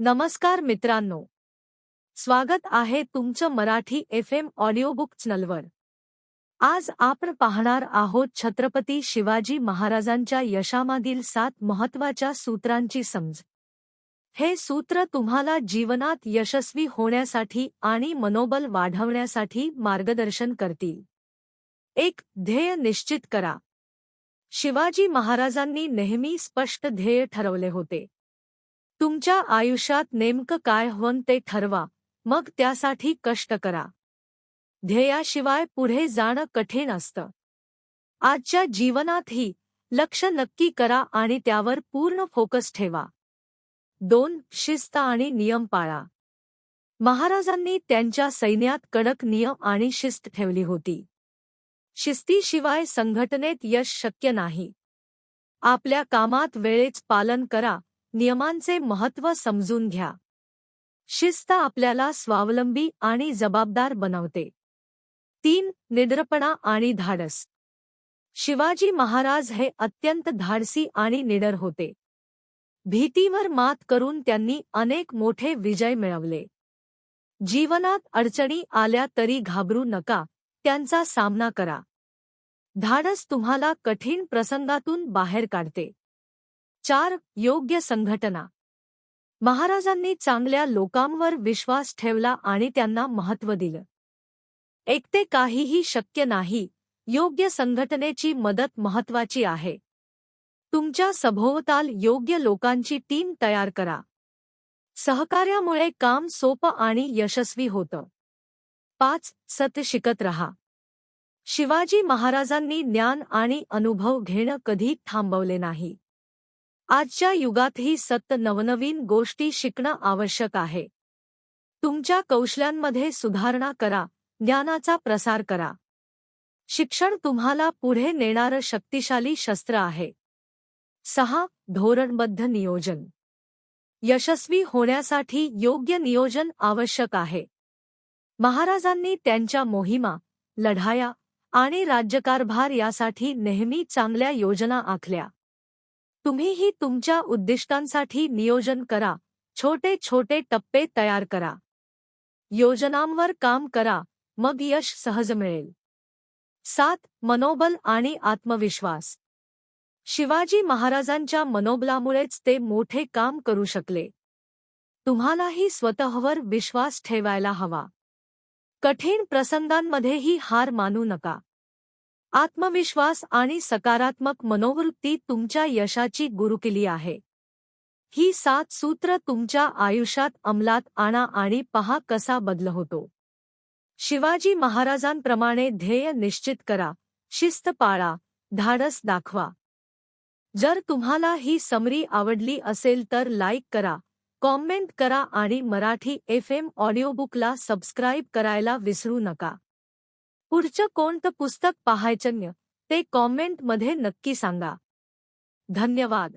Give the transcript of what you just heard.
नमस्कार मित्रांनो. स्वागत आहे तुमचं मराठी एफ एम ऑडिओबुक चॅनलवर. आज आपण पाहणार आहोत छत्रपती शिवाजी महाराजांच्या यशामागील सात महत्त्वाच्या सूत्रांची समज. हे सूत्र तुम्हाला जीवनात यशस्वी होण्यासाठी आणि मनोबल वाढवण्यासाठी मार्गदर्शन करतील. एक ध्येय निश्चित करा. शिवाजी महाराजांनी नेहमी स्पष्ट ध्येय ठरवले होते. तुमच्या आयुष्यात नेमकं काय होऊन ते ठरवा मग त्यासाठी कष्ट करा. ध्येयाशिवाय पुढे जाणं कठीण असतं. आजच्या जीवनातही लक्ष नक्की करा आणि त्यावर पूर्ण फोकस ठेवा. दोन शिस्त आणि नियम पाळा. महाराजांनी त्यांच्या सैन्यात कडक नियम आणि शिस्त ठेवली होती. शिस्तीशिवाय संघटनेत यश शक्य नाही. आपल्या कामात वेळेच पालन करा नियमांचे महत्त्व समजून घ्या. शिस्त आपल्याला स्वावलंबी आणि जबाबदार बनवते. तीन निडरपणा आणि धाडस. शिवाजी महाराज हे अत्यंत धाडसी आणि निडर होते. भीतीवर मात करून त्यांनी अनेक मोठे विजय मिळवले. जीवनात अडचणी आल्या तरी घाबरू नका त्यांचा सामना करा. धाडस तुम्हाला कठीण प्रसंगातून बाहेर काढते. चार योग्य संघटना. महाराजांनी चांगल्या लोकांवर विश्वास ठेवला आणि त्यांना महत्त्व दिलं. एकटे काहीही शक्य नाही योग्य संघटनेची मदत महत्वाची आहे. तुमच्या सभोवताल योग्य लोकांची टीम तयार करा. सहकार्यामुळे काम सोपं आणि यशस्वी होतं. पाच सत्य शिकत रहा. शिवाजी महाराजांनी ज्ञान आणि अनुभव घेणं कधी थांबवले नाही. आजच्या युगातही सत्य नवनवीन गोष्टी शिकणं आवश्यक आहे. तुमच्या कौशल्यांमध्ये सुधारणा करा ज्ञानाचा प्रसार करा. शिक्षण तुम्हाला पुढे नेणारं शक्तिशाली शस्त्र आहे. सहा धोरणबद्ध नियोजन. यशस्वी होण्यासाठी योग्य नियोजन आवश्यक आहे. महाराजांनी त्यांच्या मोहिमा लढाया आणि राज्यकारभार यासाठी नेहमी चांगल्या योजना आखल्या. तुम्हीही तुमच्या उद्दिष्टांसाठी नियोजन करा. छोटे छोटे टप्पे तयार करा. योजनांवर काम करा. मग यश सहज मिळेल. सात मनोबल आणि आत्मविश्वास. शिवाजी महाराजांच्या मनोबलामुळेच ते मोठे काम करू शकले. तुम्हालाही स्वतःवर विश्वास ठेवायला हवा. कठीण प्रसंगांमध्येही हार मानू नका. आत्मविश्वास आणि सकारात्मक मनोवृत्ती तुमच्या यशाची गुरुकिली आहे. ही सात सूत्र तुमच्या आयुष्यात अंमलात आणा आणि पहा कसा बदल होतो. शिवाजी महाराजांप्रमाणे ध्येय निश्चित करा, शिस्त पाळा, धाडस दाखवा. जर तुम्हाला ही समरी आवडली असेल तर लाईक करा, कॉमेंट करा आणि मराठी एफ़ एम ऑडिओबुकला सबस्क्राईब करायला विसरू नका. पुढचं कोणतं पुस्तक पाहायचं ते कॉमेंटमध्ये नक्की सांगा. धन्यवाद.